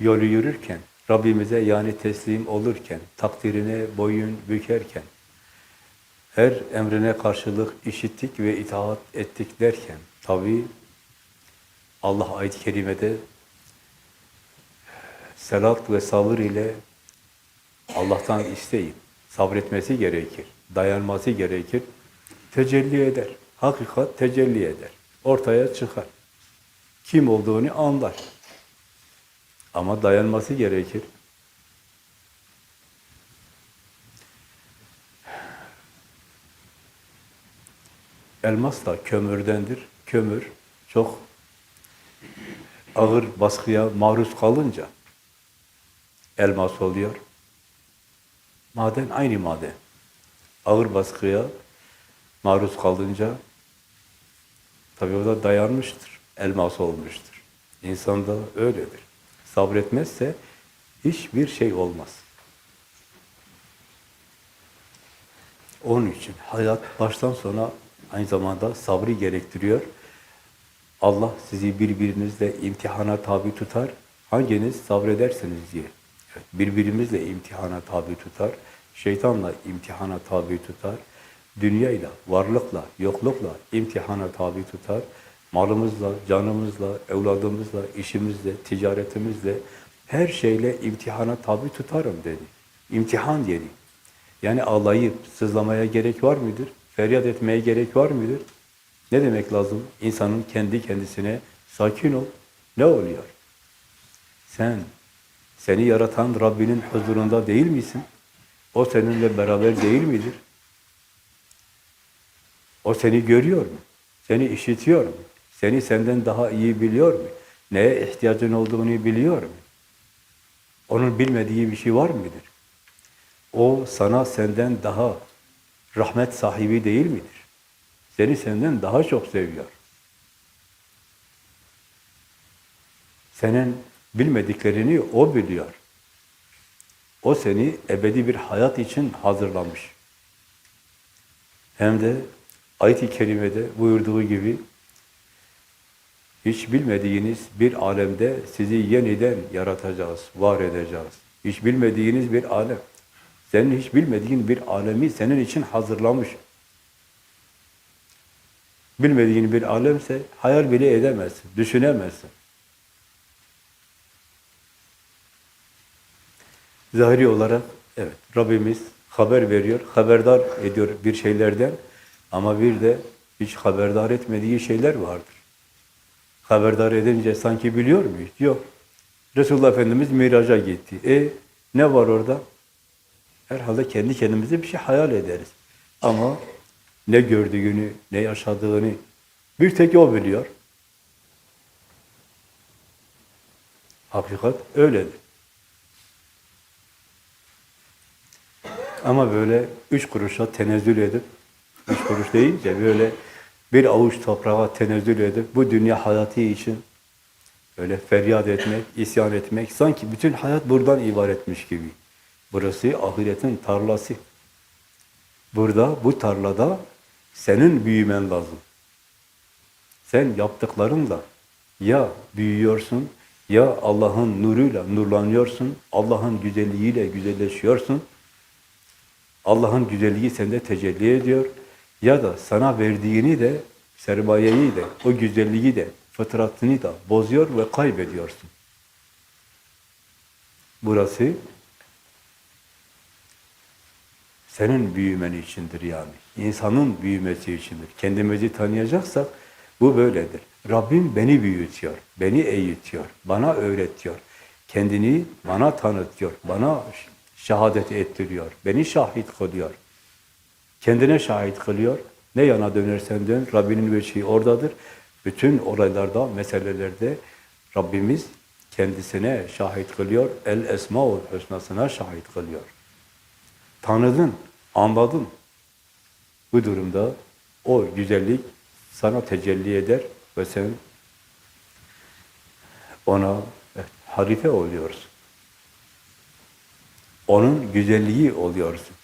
yolu yürürken, Rabbimize yani teslim olurken, takdirine boyun bükerken, her emrine karşılık işittik ve itaat ettik derken, tabi Allah ayet-i kerimede selat ve sabır ile Allah'tan isteyin. Sabretmesi gerekir, dayanması gerekir. Tecelli eder. Hakikat tecelli eder. Ortaya çıkar. Kim olduğunu anlar. Ama dayanması gerekir. Elmas da kömürdendir. Kömür çok ağır baskıya maruz kalınca elmas oluyor. Maden aynı maden. Ağır baskıya maruz kalınca tabii o da dayanmıştır. Elmas olmuştur. İnsan da öyledir. Sabretmezse hiçbir şey olmaz. Onun için hayat baştan sona aynı zamanda sabrı gerektiriyor. Allah sizi birbirinizle imtihana tabi tutar. Hanginiz sabrederseniz diye. Evet, birbirimizle imtihana tabi tutar. Şeytanla imtihana tabi tutar. Dünyayla, varlıkla, yoklukla imtihana tabi tutar. Malımızla, canımızla, evladımızla, işimizle, ticaretimizle, her şeyle imtihana tabi tutarım dedi. İmtihan dedi. Yani ağlayıp sızlamaya gerek var mıdır? Feryat etmeye gerek var mıdır? Ne demek lazım? İnsanın kendi kendisine sakin ol. Ne oluyor? Sen, seni yaratan Rabbinin huzurunda değil misin? O seninle beraber değil midir? O seni görüyor mu? Seni işitiyor mu? Seni senden daha iyi biliyor mu? Neye ihtiyacın olduğunu biliyor mu? Onun bilmediği bir şey var mıdır? O sana senden daha rahmet sahibi değil midir? Seni senden daha çok seviyor. Senin bilmediklerini O biliyor. O seni ebedi bir hayat için hazırlamış. Hem de ayet-i kerimede buyurduğu gibi hiç bilmediğiniz bir alemde sizi yeniden yaratacağız, var edeceğiz. Hiç bilmediğiniz bir alem. Senin hiç bilmediğin bir alemi senin için hazırlamış. Bilmediğin bir alemse hayal bile edemezsin, düşünemezsin. Zahiri olarak evet Rabbimiz haber veriyor, haberdar ediyor bir şeylerden ama bir de hiç haberdar etmediği şeyler vardır. Haberdar edince sanki biliyor muyuz? Yok. Resulullah Efendimiz miraca gitti. E ne var orada? Herhalde kendi kendimize bir şey hayal ederiz. Ama ne gördüğünü, ne yaşadığını bir tek o biliyor. Hakikat öyledir. Ama böyle üç kuruşa tenezzül edip, üç kuruş deyince böyle bir avuç toprağa tenezzül edip bu dünya hayatı için öyle feryat etmek, isyan etmek, sanki bütün hayat buradan ibaretmiş gibi. Burası ahiretin tarlası. Burada, bu tarlada senin büyümen lazım. Sen yaptıklarınla ya büyüyorsun, ya Allah'ın nuruyla nurlanıyorsun, Allah'ın güzelliğiyle güzelleşiyorsun, Allah'ın güzelliği sende tecelli ediyor, ya da sana verdiğini de, sermayeyi de, o güzelliği de, fıtratını da bozuyor ve kaybediyorsun. Burası senin büyümen içindir yani. İnsanın büyümesi içindir. Kendimizi tanıyacaksak bu böyledir. Rabbim beni büyütüyor, beni eğitiyor, bana öğretiyor. Kendini bana tanıtıyor, bana şehadet ettiriyor, beni şahit kılıyor. Kendine şahit kılıyor. Ne yana dönersen dön, Rabbinin veçhi oradadır. Bütün olaylarda, meselelerde Rabbimiz kendisine şahit kılıyor. El Esmaül Hüsna'sına şahit kılıyor. Tanıdın, anladın. Bu durumda o güzellik sana tecelli eder ve sen ona evet, harife oluyorsun. Onun güzelliği oluyorsun.